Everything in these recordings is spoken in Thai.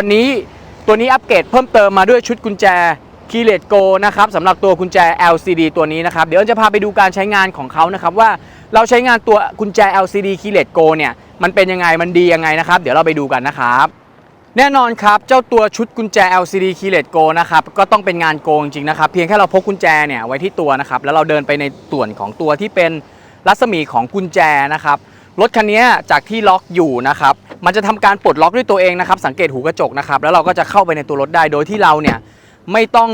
วันนี้ตัวนี้อัปเกรดเพิ่มเติมมาด้วยชุดกุญแจคีเลตโกนะครับสำหรับตัวกุญแจ LCD ตัวนี้นะครับ เดี๋ยวจะพาไปดูการใช้งานของเขานะครับว่าเราใช้งานตัวกุญแจ LCD คีเลตโกเนี่ยมันเป็นยังไงมันดียังไงนะครับ เดี๋ยวเราไปดูกันนะครับ แน่นอนครับ เจ้าตัวชุดกุญแจ LCD Keyless Go นะครับก็ต้องเป็นงานโกงจริงนะครับ เพียงแค่เราพกกุญแจเนี่ยไว้ที่ตัวนะครับแล้วเราเดินไปในส่วนของตัวที่เป็นรัศมีของกุญแจนะครับ รถคันนี้จากที่ล็อกอยู่นะครับ มันจะทำการปลดล็อกด้วยตัวเองนะครับ สังเกตหูกระจกนะครับ แล้วเราก็จะเข้าไปในตัวรถได้ โดยที่เราเนี่ยไม่ต้อง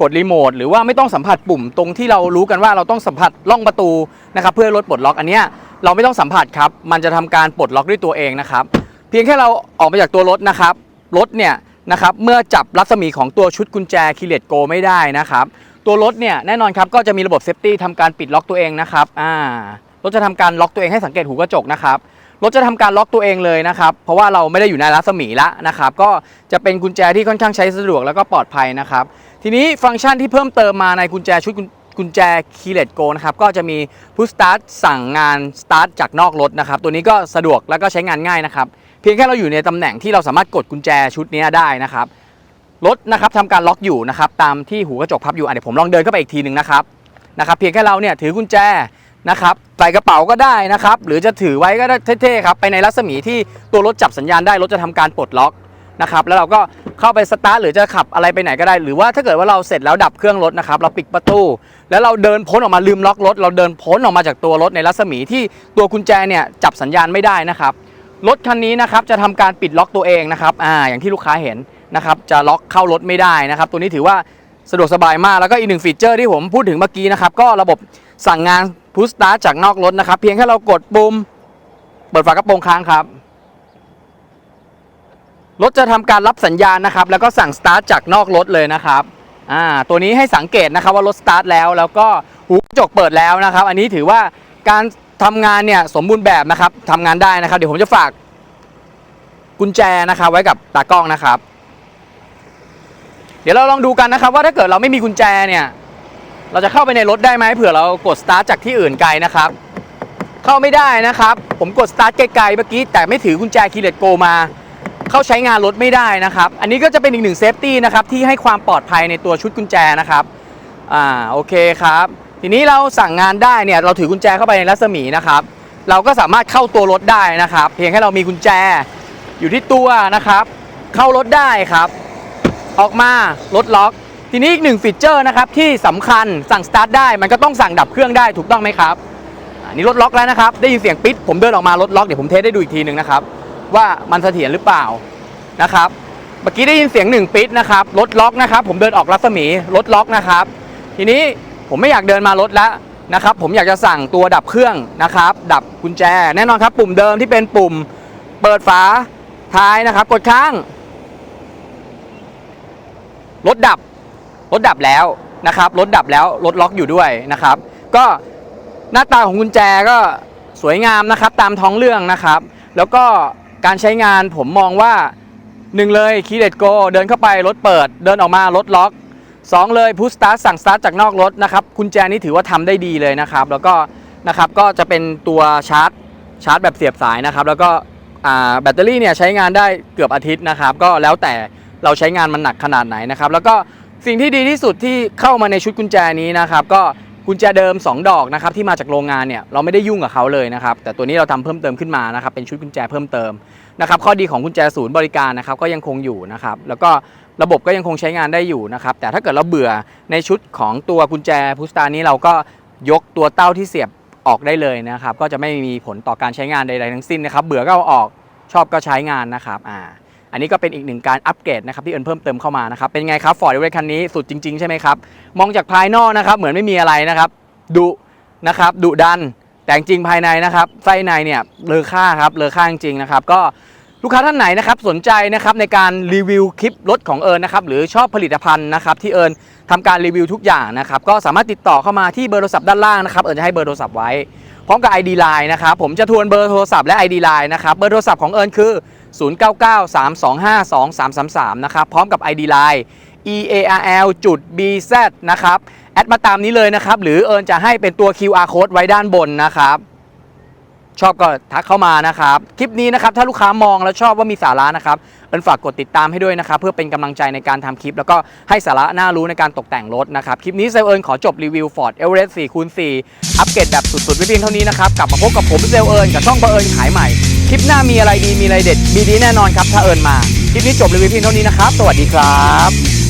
กดรีโมทหรือว่าไม่ต้องสัมผัสปุ่มตรงที่เรารู้กันว่าเราต้องสัมผัสล่องประตูนะครับ เพื่อรถปลดล็อกอันเนี้ยเราไม่ต้องสัมผัสครับ มันจะทำการปลดล็อกด้วยตัวเองนะครับ เพียงแค่เราออกมาจากตัวรถนะครับ รถเนี่ยนะครับ เมื่อจับรัศมีของตัวชุดกุญแจคีเลตโกไม่ได้นะครับ ตัวรถเนี่ยแน่นอนครับก็จะมีระบบเซฟตี้ทำการปิดล็อกตัวเองนะครับ อ่า ถจะทำการล็อกตัวเองให้สังเกตหูกระจกนะครับรถจะทำการล็อกตัวเองเลยนะครับ เพราะว่าเราไม่ได้อยู่ในรัศมีละนะครับ ก็จะเป็นกุญแจที่ค่อนข้างใช้สะดวกแล้วก็ปลอดภัยนะครับ ทีนี้ฟังก์ชันที่เพิ่มเติมมาในกุญแจชุดกุญกุญแจ Keyless Go นะครับ ก็จะมี Push Start สั่งงาน Start จากนอกรถนะครับ ตัวนี้ก็สะดวกแล้วก็ใช้งานง่ายนะครับ เพียงแค่เราอยู่ในตำแหน่งที่เราสามารถกดกุญแจชุดนี้ได้นะครับ รถนะครับทำการล็อกอยู่นะครับ ตามที่หูกระจกพับอยู่อะเดี๋ยวผมลองเดินเข้าไปอีกทีหนึ่งนะครับ นะครับ เพียงแค่เราเนี่ยถือกุญแจ นะครับใส่กระเป๋าก็ได้นะครับ หรือจะถือไว้ก็ได้เท่ๆครับไปในรัศมีที่ตัวรถจับสัญญาณได้รถจะทำการปลดล็อกนะครับแล้วเราก็เข้าไปสตาร์ทหรือจะขับอะไรไปไหนก็ได้ หรือว่าถ้าเกิดว่าเราเสร็จแล้วดับเครื่องรถนะครับเราปิดประตู แล้วเราเดินพ้นออกมาลืมล็อกรถ เราเดินพ้นออกมาจากตัวรถในรัศมีที่ตัวกุญแจเนี่ยจับสัญญาณไม่ได้นะครับรถคันนี้นะครับจะทำการปิดล็อกตัวเองนะครับอ่าอย่างที่ลูกค้าเห็นนะครับจะล็อกเข้ารถไม่ได้นะครับตัวนี้ถือว่าสะดวกสบายมากแล้วก็อีกหนึ่งฟีเจอร์ที่ผมพูดถึงเมื่อกี้นะครับก็ระบบสั่งงาน พุชสตาร์จากนอกรถนะครับ เพียงแค่เรากดปุ่มเปิดฝากระโปรงค้างครับ รถจะทำการรับสัญญาณนะครับ แล้วก็สั่งสตาร์ทจากนอกรถเลยนะครับอ่าตัวนี้ให้สังเกตนะครับว่ารถสตาร์ทแล้วแล้วก็หูกระจกเปิดแล้วนะครับ อันนี้ถือว่าการทำงานเนี่ยสมบูรณ์แบบนะครับทำงานได้นะครับ เดี๋ยวผมจะฝากกุญแจนะครับ ไว้กับตากล้องนะครับ เดี๋ยวเราลองดูกันนะครับ ว่าถ้าเกิดเราไม่มีกุญแจเนี่ย เราจะเข้าไปในรถได้ไหมเผื่อเรากดสตาร์ทจากที่อื่นไกลนะครับ เข้าไม่ได้นะครับ ผมกดสตาร์ทไกลๆเมื่อกี้แต่ไม่ถือกุญแจคีเลตโกมา เข้าใช้งานรถไม่ได้นะครับ อันนี้ก็จะเป็นอีกหนึ่งเซฟตี้นะครับที่ให้ความปลอดภัยในตัวชุดกุญแจนะครับอ่าโอเคครับ ทีนี้เราสั่งงานได้เนี่ยเราถือกุญแจเข้าไปในรัศมีนะครับ เราก็สามารถเข้าตัวรถได้นะครับ เพียงแค่เรามีกุญแจอยู่ที่ตัวนะครับ เข้ารถได้ครับ ออกมารถล็อก ทีนี้อีกหนึ่งฟีเจอร์นะครับที่สำคัญสั่งสตาร์ทได้มันก็ต้องสั่งดับเครื่องได้ถูกต้องไหมครับอันนี้รถล็อกแล้วนะครับ ได้ยินเสียงปิดผมเดินออกมารถล็อกเดี๋ยวผมเทสได้ดูอีกทีหนึ่งนะครับ ว่ามันเสถียรหรือเปล่านะครับเมื่อกี้ได้ยินเสียงหนึ่งปิดนะครับรถล็อกนะครับ ผมเดินออกรัศมีรถล็อกนะครับ ทีนี้ผมไม่อยากเดินมารถแล้วนะครับ ผมอยากจะสั่งตัวดับเครื่องนะครับ ดับกุญแจ แน่นอนครับ ปุ่มเดิมที่เป็นปุ่มเปิดฝาท้ายนะครับ กดค้างรถดับ รถดับแล้วนะครับรถดับแล้วรถล็อกอยู่ด้วยนะครับ ก็หน้าตาของกุญแจก็สวยงามนะครับตามท้องเรื่องนะครับ แล้วก็การใช้งานผมมองว่าหนึ่งเลยคีย์เลตโกเดินเข้าไปรถเปิด เดินออกมารถล็อกสองเลยพุชสตาร์ทสั่งสตาร์ทจากนอกรถนะครับกุญแจนี้ถือว่าทำได้ดีเลยนะครับ แล้วก็นะครับก็จะเป็นตัวชาร์จชาร์จแบบเสียบสายนะครับ แล้วก็แบตเตอรี่เนี่ยใช้งานได้เกือบอาทิตย์นะครับ ก็แล้วแต่เราใช้งานมันหนักขนาดไหนนะครับ แล้วก็ สิ่งที่ดีที่สุดที่เข้ามาในชุดกุญแจนี้นะครับ ก็กุญแจเดิม 2 ดอกนะครับที่มาจากโรงงานเนี่ยเราไม่ได้ยุ่งกับเขาเลยนะครับแต่ตัวนี้เราทำเพิ่มเติมขึ้นมานะครับเป็นชุดกุญแจเพิ่มเติมนะครับข้อดีของกุญแจศูนย์บริการนะครับก็ยังคงอยู่นะครับแล้วก็ระบบก็ยังคงใช้งานได้อยู่นะครับแต่ถ้าเกิดเราเบื่อในชุดของตัวกุญแจพุสตานี้เราก็ยกตัวเต้าที่เสียบออกได้เลยนะครับก็จะไม่มีผลต่อการใช้งานใดๆทั้งสิ้นนะครับเบื่อก็เอาออกชอบก็ใช้งานนะครับอ่า อันนี้ก็เป็นอีกหนึ่งการอัปเกรดนะครับที่เอิญเพิ่มเติมเข้ามานะครับเป็นไงครับฟอร์ดเอเวคันนี้สุดจริงๆใช่ไหมครับมองจากภายนอกนะครับเหมือนไม่มีอะไรนะครับดุนะครับดุดันแต่จริงภายในนะครับไส้ในเนี่ยเลอค่าครับเลอค่าจริงนะครับก็ลูกค้าท่านไหนนะครับสนใจนะครับในการรีวิวคลิปรถของเอิญนะครับหรือชอบผลิตภัณฑ์นะครับที่เอิญทำการรีวิวทุกอย่างนะครับก็สามารถติดต่อเข้ามาที่เบอร์โทรศัพท์ด้านล่างนะครับเอิญจะให้เบอร์โทรศัพท์ไว้พร้อมกับ ID Line นะครับผมจะทวนเบอร์โทรศัพท์และ ID Line นะครับเบอร์โทรศัพท์ของเอิญคือ 0993252333 นะครับ พร้อมกับ ID Line earl จุด bz นะครับ แอดมาตามนี้เลยนะครับ หรือเอิญจะให้เป็นตัว QR code ไว้ด้านบนนะครับชอบก็ทักเข้ามานะครับ คลิปนี้นะครับ ถ้าลูกค้ามองแล้วชอบว่ามีสาระนะครับเอิญฝากกดติดตามให้ด้วยนะครับ เพื่อเป็นกำลังใจในการทำคลิป แล้วก็ให้สาระน่ารู้ในการตกแต่งรถนะครับ คลิปนี้เซลเอิญขอจบรีวิว Ford Everest 4คูณ4อัปเกรดแบบสุดๆไว้เพียงเท่านี้นะครับ กลับมาพบกับผมเซลเอิญกับช่องเผอิญขายใหม่ คลิปหน้ามีอะไรดีมีอะไรเด็ดมีดีแน่นอนครับ ถ้าเอิญมา คลิปนี้จบรีวิวเพียงเท่านี้นะครับ สวัสดีครับ